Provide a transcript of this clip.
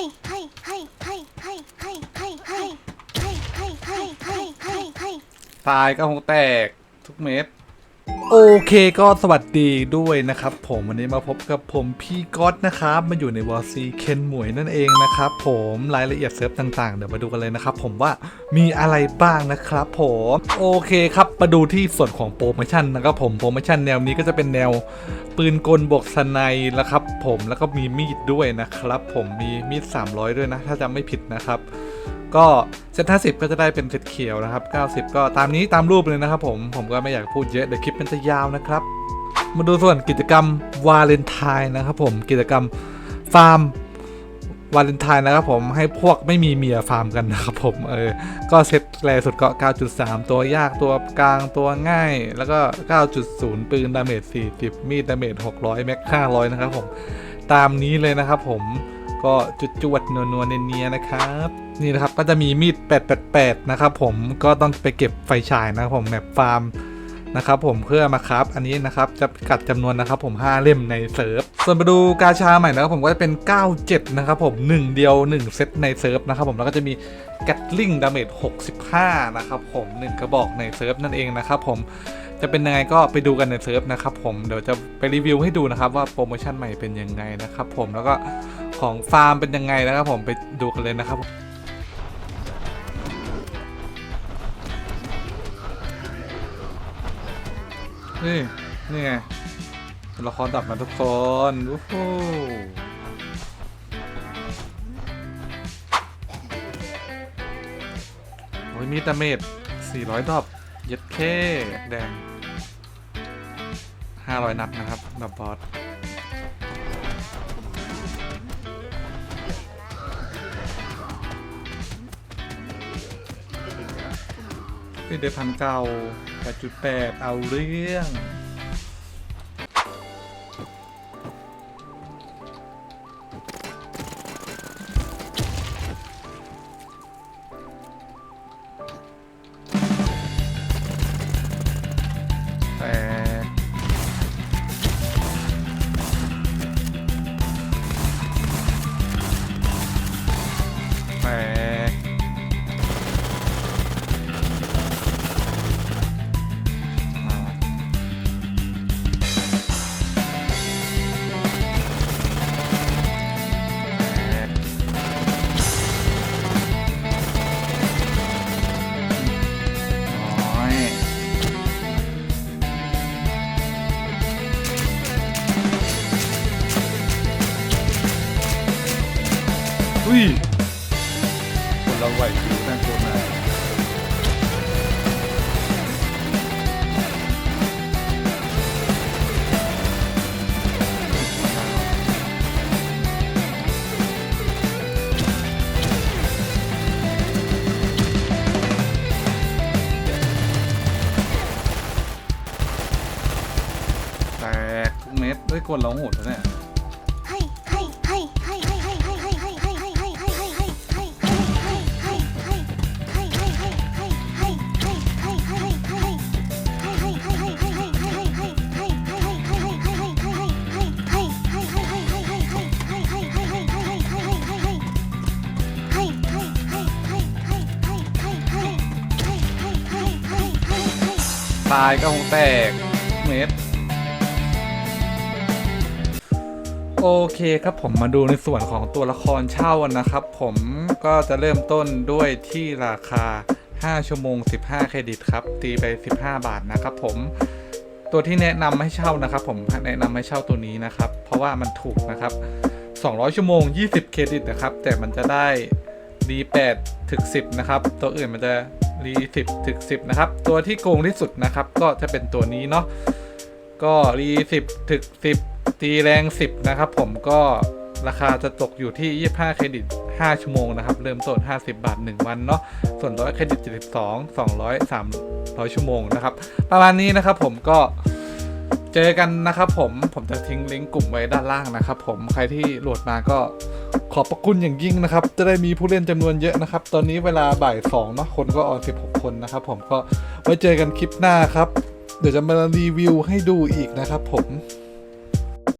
ใตายก็คงแตกทุกเม็ดโอเคก็สวัสดีด้วยนะครับ ผมวันนี้มาพบกับผมพี่ก๊อตนะครับมาอยู่ในวอซีเคนหมวยนั่นเองนะครับผมรายละเอียดเซิร์ฟต่างๆ เดี๋ยวมาดูกันเลยนะครับผมว่ามีอะไรบ้างนะครับผมโอเคครับ มาดูที่ส่วนของโปรโมชั่นนะครับผมโปรโมชั่นแนวนี้ก็จะเป็นแนวปืนกลบวกสไนนะครับผมแล้วก็มีมีดด้วยนะครับผมมีมีด 300 ด้วยนะ ถ้าจำไม่ผิดนะครับ ก็เซตห้าสิบก็จะได้เป็นเซตเขียวนะครับ 90 ก็ตามนี้ตามรูปเลยนะครับผมผมก็ไม่อยากพูดเยอะเดี๋ยวคลิปมันจะยาวนะครับ มาดูส่วนกิจกรรมวาเลนไทน์นะครับผมกิจกรรมฟาร์ม วาเลนไทน์นะครับผมให้พวกไม่มีเมียฟาร์มกันนะครับผมเออก็เซตแรงสุดก็ 9.3 ตัวยากตัวกลางตัวง่าย แล้วก็ 9.0 ปืนดาเมจ 40 มีดดาเมจ 600 แม็ก 500 นะครับผม ตามนี้เลยนะครับผมก็จุดจวดนัวลๆเนียนๆนะครับ นี่นะครับก็จะมีมีด 888 นะครับผมก็ต้องไปเก็บไฟฉายนะครับผมแมปฟาร์ม นะครับผมเพื่อมาครับอันนี้นะครับจะกัดจำนวนนะครับผม 5 เล่มในเซิร์ฟส่วนมาดูกาชาใหม่นะครับผมก็จะเป็น 97 นะครับผม 1 เดียว 1 เซตในเซิร์ฟนะครับผมแล้วก็จะมีกัดลิงดาเมจ65 นะครับผม 1 กระบอกในเซิร์ฟนั่นเองนะครับผมจะเป็นยังไงก็ไปดูกันในเซิร์ฟนะครับผมเดี๋ยวจะไปรีวิวให้ดูนะครับว่าโปรโมชั่นใหม่เป็นยังไงนะครับผมแล้วก็ของฟาร์มเป็นยังไงนะครับผมไปดูกันเลยนะครับ นี่ นี่ไงตัวละครดับมาทุกคนโอ้โหโอ้ยมีดาเมจ400ดอบเย็ดเค้แดง 500 นัดนะครับดับบอส ผลิตภัณฑ์เก่า8.8 เอาเรื่อง อุ้ยคนเราไหวอยู่นั่งโคตรนานแตกทุกเม็ดด้วยคนเราโหดนะเนี่ย ตายก็คงแตกเมตรโอเคครับผมมาดูในส่วนของตัวละครเช่านะครับ ผมก็จะเริ่มต้นด้วยที่ราคา 5 ชั่วโมง 15 เครดิตครับ ตีไป 15 บาทนะครับผมตัวที่แนะนำให้เช่านะครับ ผมแนะนำให้เช่าตัวนี้นะครับ เพราะว่ามันถูกนะครับ 200 ชั่วโมง 20 เครดิตนะครับ แต่มันจะได้รี8ถึง10 นะครับ ตัวอื่นมันจะ รี10ถึง10นะครับ ตัวที่โกงที่สุดนะครับ ก็จะเป็นตัวนี้เนาะก็รี10ถึง10ตีแรง10นะครับ ผมก็ราคาจะตกอยู่ที่ 25 เครดิต 5 ชั่วโมงนะครับ เริ่มต้น 50 บาท 1 วันเนาะ ส่วนร้อยเครดิต 72 200 300 ชั่วโมงนะครับ ประมาณนี้นะครับผมก็ เจอกันนะครับผมผมจะทิ้งลิงก์กลุ่มไว้ด้านล่างนะครับผมใครที่โหลดมาก็ขอบประคุณอย่างยิ่งนะครับ จะได้มีผู้เล่นจำนวนเยอะนะครับ ตอนนี้เวลาบ่ายสองเนาะคนก็ออน16 คนนะครับผมก็ไว้เจอกันคลิปหน้าครับ เดี๋ยวจะมารีวิวให้ดูอีกนะครับผม